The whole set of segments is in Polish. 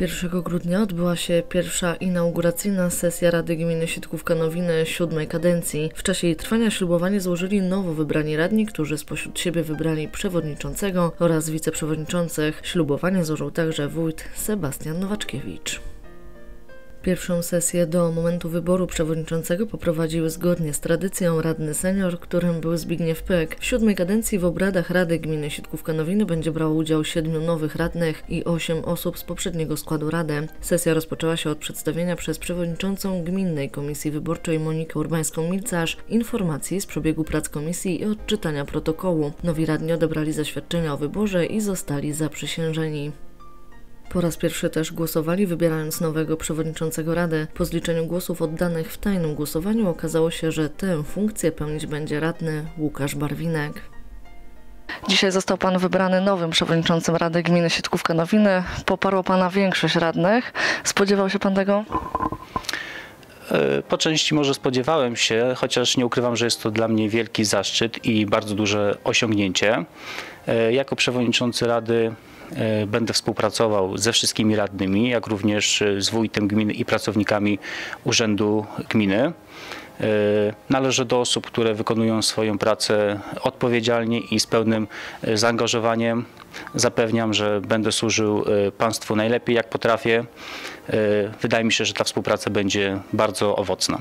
1 grudnia odbyła się pierwsza inauguracyjna sesja Rady Gminy Sitkówka-Nowiny siódmej kadencji. W czasie jej trwania ślubowanie złożyli nowo wybrani radni, którzy spośród siebie wybrali przewodniczącego oraz wiceprzewodniczących. Ślubowanie złożył także wójt Sebastian Nowaczkiewicz. Pierwszą sesję do momentu wyboru przewodniczącego poprowadziły zgodnie z tradycją radny senior, którym był Zbigniew Pyk. W siódmej kadencji w obradach Rady Gminy Sitkówka-Nowiny będzie brało udział siedmiu nowych radnych i osiem osób z poprzedniego składu rady. Sesja rozpoczęła się od przedstawienia przez przewodniczącą Gminnej Komisji Wyborczej Monikę Urbańską-Milcarz informacji z przebiegu prac komisji i odczytania protokołu. Nowi radni odebrali zaświadczenia o wyborze i zostali zaprzysiężeni. Po raz pierwszy też głosowali, wybierając nowego przewodniczącego Rady. Po zliczeniu głosów oddanych w tajnym głosowaniu okazało się, że tę funkcję pełnić będzie radny Łukasz Barwinek. Dzisiaj został Pan wybrany nowym przewodniczącym Rady Gminy Sitkówka-Nowiny. Poparło Pana większość radnych. Spodziewał się Pan tego? E, po części może spodziewałem się, chociaż nie ukrywam, że jest to dla mnie wielki zaszczyt i bardzo duże osiągnięcie. E, jako przewodniczący Rady E, będę współpracował ze wszystkimi radnymi, jak również e, z wójtem gminy i pracownikami Urzędu Gminy. Należę do osób, które wykonują swoją pracę odpowiedzialnie i z pełnym zaangażowaniem. Zapewniam, że będę służył Państwu najlepiej jak potrafię. Wydaje mi się, że ta współpraca będzie bardzo owocna.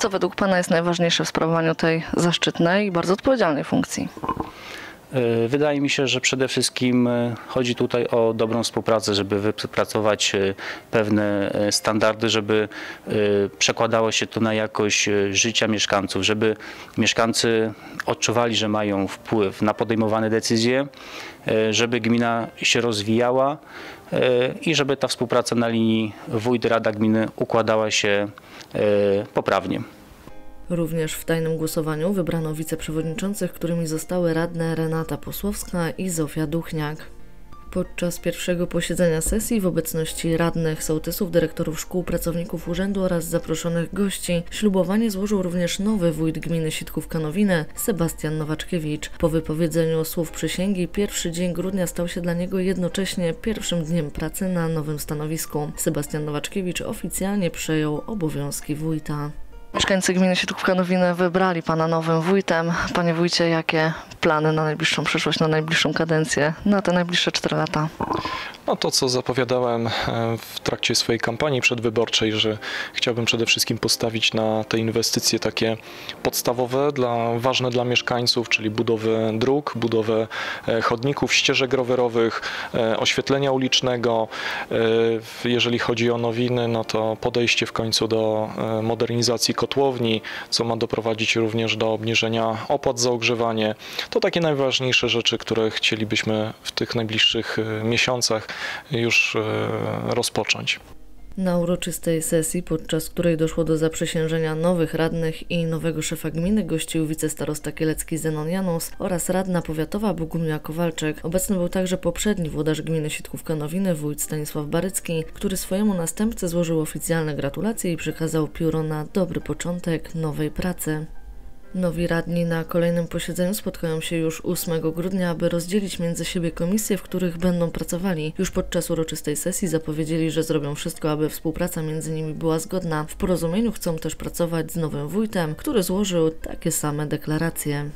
Co według Pana jest najważniejsze w sprawowaniu tej zaszczytnej i bardzo odpowiedzialnej funkcji? E, wydaje mi się, że przede wszystkim e, chodzi tutaj o dobrą współpracę, żeby wypracować e, pewne standardy, żeby przekładało się to na jakość życia mieszkańców, żeby mieszkańcy odczuwali, że mają wpływ na podejmowane decyzje, żeby gmina się rozwijała i żeby ta współpraca na linii wójt-rada gminy układała się poprawnie. Również w tajnym głosowaniu wybrano wiceprzewodniczących, którymi zostały radne Renata Posłowska i Zofia Duchniak. Podczas pierwszego posiedzenia sesji w obecności radnych, sołtysów, dyrektorów szkół, pracowników urzędu oraz zaproszonych gości ślubowanie złożył również nowy wójt gminy Sitkówka-Nowinę, Sebastian Nowaczkiewicz. Po wypowiedzeniu słów przysięgi pierwszy dzień grudnia stał się dla niego jednocześnie pierwszym dniem pracy na nowym stanowisku. Sebastian Nowaczkiewicz oficjalnie przejął obowiązki wójta. Mieszkańcy gminy Siedlówka-Nowiny wybrali pana nowym wójtem. Panie wójcie, jakie plany na najbliższą przyszłość, na najbliższą kadencję, na te najbliższe 4 lata? No to, co zapowiadałem e, w trakcie swojej kampanii przedwyborczej, że chciałbym przede wszystkim postawić na te inwestycje takie podstawowe, dla, ważne dla mieszkańców, czyli budowę dróg, budowę e, chodników, ścieżek rowerowych, e, oświetlenia ulicznego. Jeżeli chodzi o nowiny, no to podejście w końcu do modernizacji kotłowni, co ma doprowadzić również do obniżenia opłat za ogrzewanie. To takie najważniejsze rzeczy, które chcielibyśmy w tych najbliższych miesiącach już e, rozpocząć. Na uroczystej sesji, podczas której doszło do zaprzysiężenia nowych radnych i nowego szefa gminy, gościł wicestarosta kielecki Zenon Janus oraz radna powiatowa Bogumiła Kowalczyk. Obecny był także poprzedni włodarz gminy Sitkówka-Nowiny, wójt Stanisław Barycki, który swojemu następcy złożył oficjalne gratulacje i przekazał pióro na dobry początek nowej pracy. Nowi radni na kolejnym posiedzeniu spotkają się już 8 grudnia, aby rozdzielić między siebie komisje, w których będą pracowali. Już podczas uroczystej sesji zapowiedzieli, że zrobią wszystko, aby współpraca między nimi była zgodna. W porozumieniu chcą też pracować z nowym wójtem, który złożył takie same deklaracje.